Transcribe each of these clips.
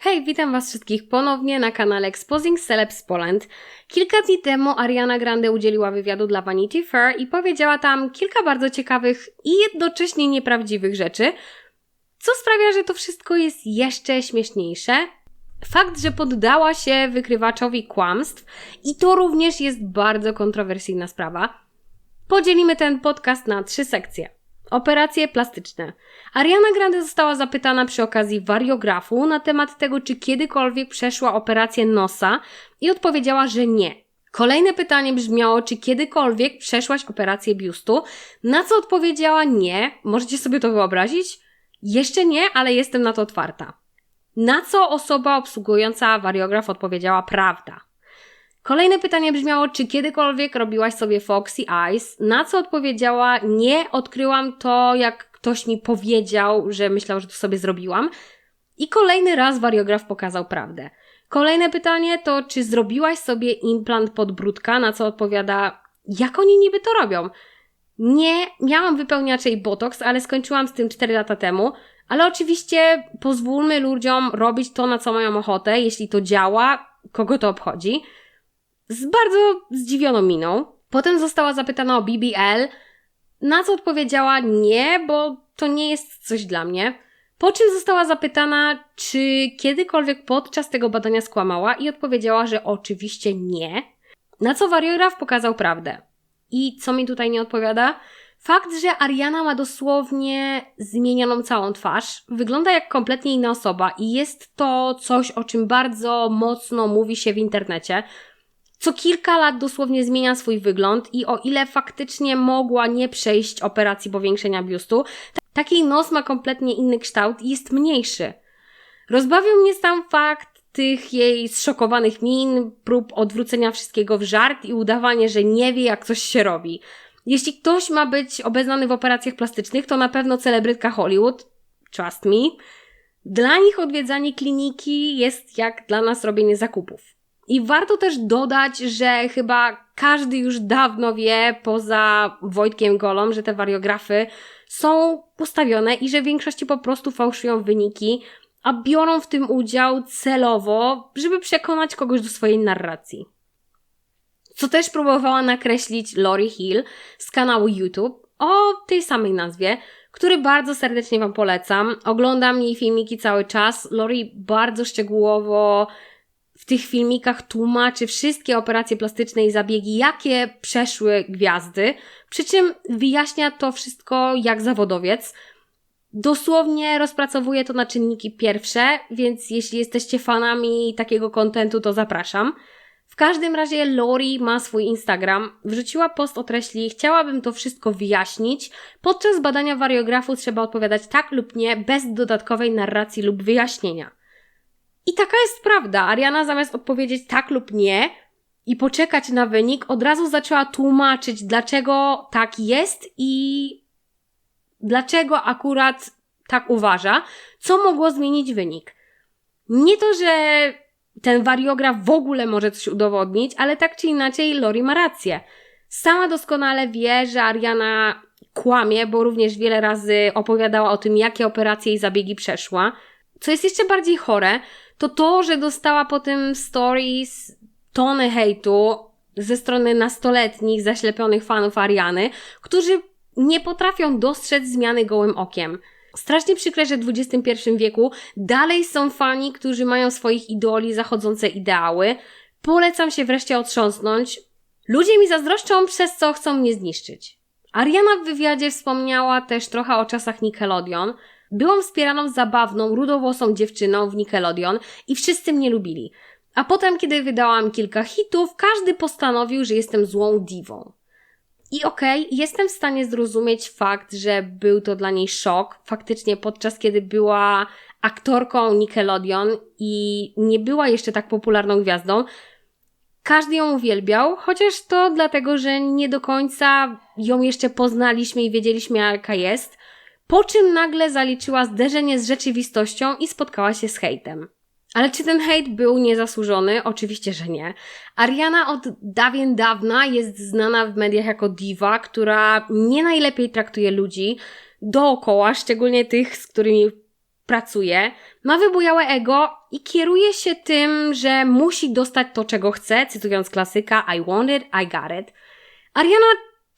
Hej, witam Was wszystkich ponownie na kanale Exposing Celebs Poland. Kilka dni temu Ariana Grande udzieliła wywiadu dla Vanity Fair i powiedziała tam kilka bardzo ciekawych i jednocześnie nieprawdziwych rzeczy, co sprawia, że to wszystko jest jeszcze śmieszniejsze. Fakt, że poddała się wykrywaczowi kłamstw i to również jest bardzo kontrowersyjna sprawa. Podzielimy ten podcast na trzy sekcje. Operacje plastyczne. Ariana Grande została zapytana przy okazji wariografu na temat tego, czy kiedykolwiek przeszła operację nosa i odpowiedziała, że nie. Kolejne pytanie brzmiało, czy kiedykolwiek przeszłaś operację biustu, na co odpowiedziała nie. Możecie sobie to wyobrazić? Jeszcze nie, ale jestem na to otwarta. Na co osoba obsługująca wariograf odpowiedziała prawda. Kolejne pytanie brzmiało, czy kiedykolwiek robiłaś sobie Foxy Eyes? Na co odpowiedziała, nie, odkryłam to, jak ktoś mi powiedział, że myślał, że to sobie zrobiłam. I kolejny raz wariograf pokazał prawdę. Kolejne pytanie to, czy zrobiłaś sobie implant podbródka? Na co odpowiada, jak oni niby to robią? Nie, miałam wypełniacze i botox, ale skończyłam z tym 4 lata temu. Ale oczywiście pozwólmy ludziom robić to, na co mają ochotę. Jeśli to działa, kogo to obchodzi? Z bardzo zdziwioną miną. Potem została zapytana o BBL, na co odpowiedziała nie, bo to nie jest coś dla mnie. Po czym została zapytana, czy kiedykolwiek podczas tego badania skłamała i odpowiedziała, że oczywiście nie. Na co wariograf pokazał prawdę. I co mi tutaj nie odpowiada? Fakt, że Ariana ma dosłownie zmienioną całą twarz, wygląda jak kompletnie inna osoba i jest to coś, o czym bardzo mocno mówi się w internecie co kilka lat dosłownie zmienia swój wygląd i o ile faktycznie mogła nie przejść operacji powiększenia biustu, taki nos ma kompletnie inny kształt i jest mniejszy. Rozbawił mnie sam fakt tych jej zszokowanych min, prób odwrócenia wszystkiego w żart i udawanie, że nie wie jak coś się robi. Jeśli ktoś ma być obeznany w operacjach plastycznych, to na pewno celebrytka Hollywood, trust me. Dla nich odwiedzanie kliniki jest jak dla nas robienie zakupów. I warto też dodać, że chyba każdy już dawno wie, poza Wojtkiem Golą, że te wariografy są postawione i że w większości po prostu fałszują wyniki, a biorą w tym udział celowo, żeby przekonać kogoś do swojej narracji. Co też próbowała nakreślić Lori Hill z kanału YouTube o tej samej nazwie, który bardzo serdecznie Wam polecam. Oglądam jej filmiki cały czas. Lori bardzo szczegółowo w tych filmikach tłumaczy wszystkie operacje plastyczne i zabiegi, jakie przeszły gwiazdy, przy czym wyjaśnia to wszystko jak zawodowiec. Dosłownie rozpracowuje to na czynniki pierwsze, więc jeśli jesteście fanami takiego kontentu, to zapraszam. W każdym razie Lori ma swój Instagram. Wrzuciła post o treści chciałabym to wszystko wyjaśnić. Podczas badania wariografu trzeba odpowiadać tak lub nie, bez dodatkowej narracji lub wyjaśnienia. I taka jest prawda. Ariana zamiast odpowiedzieć tak lub nie i poczekać na wynik, od razu zaczęła tłumaczyć, dlaczego tak jest i dlaczego akurat tak uważa, co mogło zmienić wynik. Nie to, że ten wariograf w ogóle może coś udowodnić, ale tak czy inaczej Lori ma rację. Sama doskonale wie, że Ariana kłamie, bo również wiele razy opowiadała o tym, jakie operacje i zabiegi przeszła. Co jest jeszcze bardziej chore, to to, że dostała po tym stories tony hejtu ze strony nastoletnich, zaślepionych fanów Ariany, którzy nie potrafią dostrzec zmiany gołym okiem. Strasznie przykre, że w XXI wieku dalej są fani, którzy mają swoich idoli, zachodzące ideały. Polecam się wreszcie otrząsnąć. Ludzie mi zazdroszczą, przez co chcą mnie zniszczyć. Ariana w wywiadzie wspomniała też trochę o czasach Nickelodeon, Byłam wspieraną zabawną, rudowłosą dziewczyną w Nickelodeon i wszyscy mnie lubili. A potem, kiedy wydałam kilka hitów, każdy postanowił, że jestem złą diwą. I okej, okay, jestem w stanie zrozumieć fakt, że był to dla niej szok. Faktycznie podczas kiedy była aktorką Nickelodeon i nie była jeszcze tak popularną gwiazdą, każdy ją uwielbiał, chociaż to dlatego, że nie do końca ją jeszcze poznaliśmy i wiedzieliśmy, jaka jest po czym nagle zaliczyła zderzenie z rzeczywistością i spotkała się z hejtem. Ale czy ten hejt był niezasłużony? Oczywiście, że nie. Ariana od dawien dawna jest znana w mediach jako diva, która nie najlepiej traktuje ludzi dookoła, szczególnie tych, z którymi pracuje, ma wybujałe ego i kieruje się tym, że musi dostać to, czego chce, cytując klasyka I want it, I got it. Ariana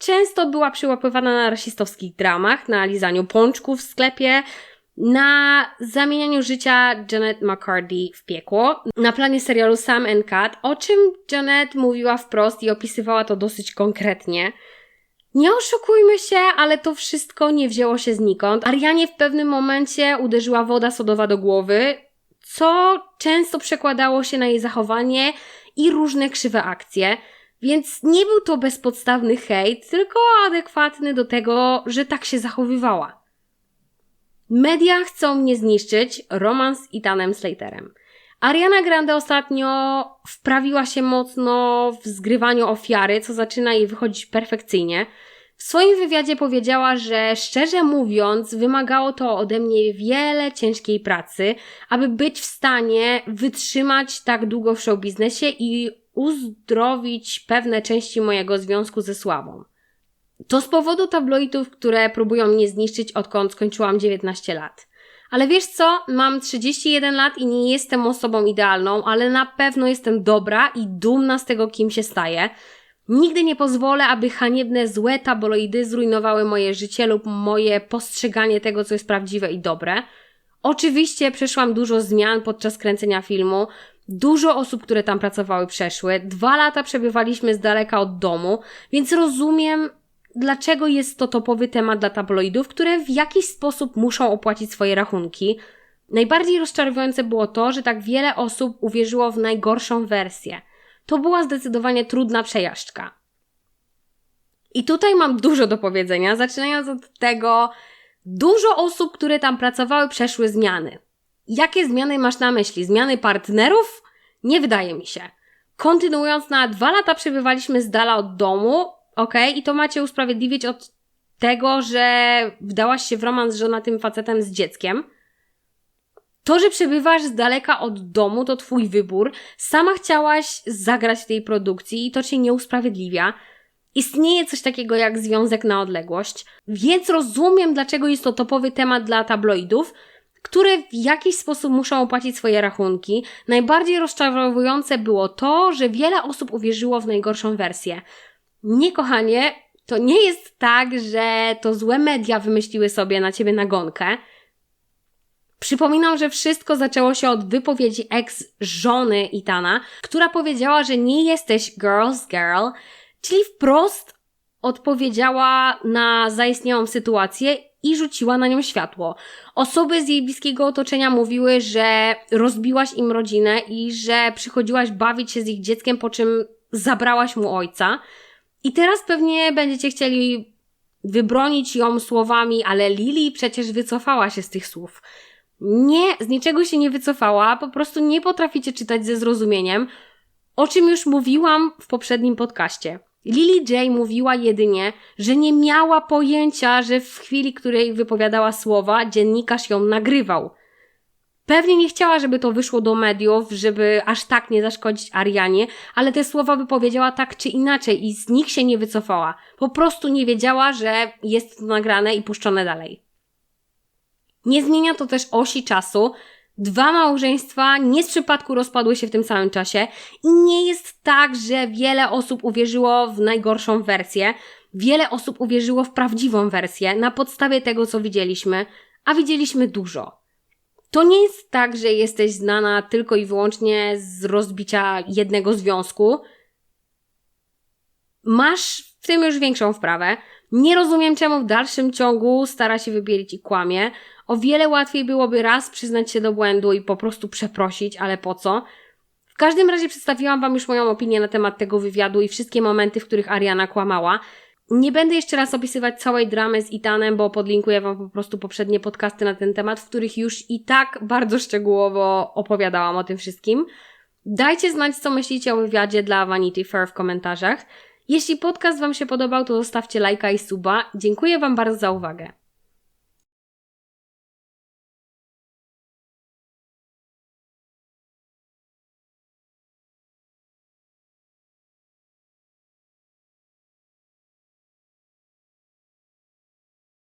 często była przyłapywana na rasistowskich dramach, na lizaniu pączków w sklepie, na zamienianiu życia Janet McCarthy w piekło, na planie serialu Sam and Cat, o czym Janet mówiła wprost i opisywała to dosyć konkretnie. Nie oszukujmy się, ale to wszystko nie wzięło się znikąd. Arianie w pewnym momencie uderzyła woda sodowa do głowy, co często przekładało się na jej zachowanie i różne krzywe akcje. Więc nie był to bezpodstawny hejt, tylko adekwatny do tego, że tak się zachowywała. Media chcą mnie zniszczyć, romans z Ethanem Slaterem. Ariana Grande ostatnio wprawiła się mocno w zgrywaniu ofiary, co zaczyna jej wychodzić perfekcyjnie. W swoim wywiadzie powiedziała, że szczerze mówiąc, wymagało to ode mnie wiele ciężkiej pracy, aby być w stanie wytrzymać tak długo w showbiznesie i uzdrowić pewne części mojego związku ze sławą. To z powodu tabloidów, które próbują mnie zniszczyć odkąd skończyłam 19 lat. Ale wiesz co? Mam 31 lat i nie jestem osobą idealną, ale na pewno jestem dobra i dumna z tego, kim się staję. Nigdy nie pozwolę, aby haniebne, złe tabloidy zrujnowały moje życie lub moje postrzeganie tego, co jest prawdziwe i dobre. Oczywiście przeszłam dużo zmian podczas kręcenia filmu. Dużo osób, które tam pracowały, przeszły. Dwa lata przebywaliśmy z daleka od domu, więc rozumiem, dlaczego jest to topowy temat dla tabloidów, które w jakiś sposób muszą opłacić swoje rachunki. Najbardziej rozczarowujące było to, że tak wiele osób uwierzyło w najgorszą wersję. To była zdecydowanie trudna przejażdżka. I tutaj mam dużo do powiedzenia, zaczynając od tego, dużo osób, które tam pracowały, przeszły zmiany. Jakie zmiany masz na myśli? Zmiany partnerów? Nie wydaje mi się. Kontynuując, na dwa lata przebywaliśmy z dala od domu, ok, i to macie usprawiedliwić od tego, że wdałaś się w romans z żonatym facetem z dzieckiem. To, że przebywasz z daleka od domu, to twój wybór. Sama chciałaś zagrać w tej produkcji i to cię nie usprawiedliwia. Istnieje coś takiego jak związek na odległość, więc rozumiem, dlaczego jest to topowy temat dla tabloidów, które w jakiś sposób muszą opłacić swoje rachunki. Najbardziej rozczarowujące było to, że wiele osób uwierzyło w najgorszą wersję. Nie, kochanie, to nie jest tak, że to złe media wymyśliły sobie na ciebie nagonkę. Przypominam, że wszystko zaczęło się od wypowiedzi ex-żony Itana, która powiedziała, że nie jesteś girl's girl, czyli wprost odpowiedziała na zaistniałą sytuację i rzuciła na nią światło. Osoby z jej bliskiego otoczenia mówiły, że rozbiłaś im rodzinę i że przychodziłaś bawić się z ich dzieckiem, po czym zabrałaś mu ojca. I teraz pewnie będziecie chcieli wybronić ją słowami, ale Lili przecież wycofała się z tych słów. Nie, z niczego się nie wycofała, po prostu nie potraficie czytać ze zrozumieniem, o czym już mówiłam w poprzednim podcaście. Lily J mówiła jedynie, że nie miała pojęcia, że w chwili, której wypowiadała słowa, dziennikarz ją nagrywał. Pewnie nie chciała, żeby to wyszło do mediów, żeby aż tak nie zaszkodzić Arianie, ale te słowa wypowiedziała tak czy inaczej i z nich się nie wycofała. Po prostu nie wiedziała, że jest to nagrane i puszczone dalej. Nie zmienia to też osi czasu. Dwa małżeństwa nie z przypadku rozpadły się w tym samym czasie i nie jest tak, że wiele osób uwierzyło w najgorszą wersję. Wiele osób uwierzyło w prawdziwą wersję na podstawie tego, co widzieliśmy, a widzieliśmy dużo. To nie jest tak, że jesteś znana tylko i wyłącznie z rozbicia jednego związku. Masz w tym już większą wprawę. Nie rozumiem, czemu w dalszym ciągu stara się wybielić i kłamie. O wiele łatwiej byłoby raz przyznać się do błędu i po prostu przeprosić, ale po co? W każdym razie przedstawiłam Wam już moją opinię na temat tego wywiadu i wszystkie momenty, w których Ariana kłamała. Nie będę jeszcze raz opisywać całej dramy z Itanem, bo podlinkuję Wam po prostu poprzednie podcasty na ten temat, w których już i tak bardzo szczegółowo opowiadałam o tym wszystkim. Dajcie znać, co myślicie o wywiadzie dla Vanity Fair w komentarzach. Jeśli podcast Wam się podobał, to zostawcie lajka i suba. Dziękuję Wam bardzo za uwagę.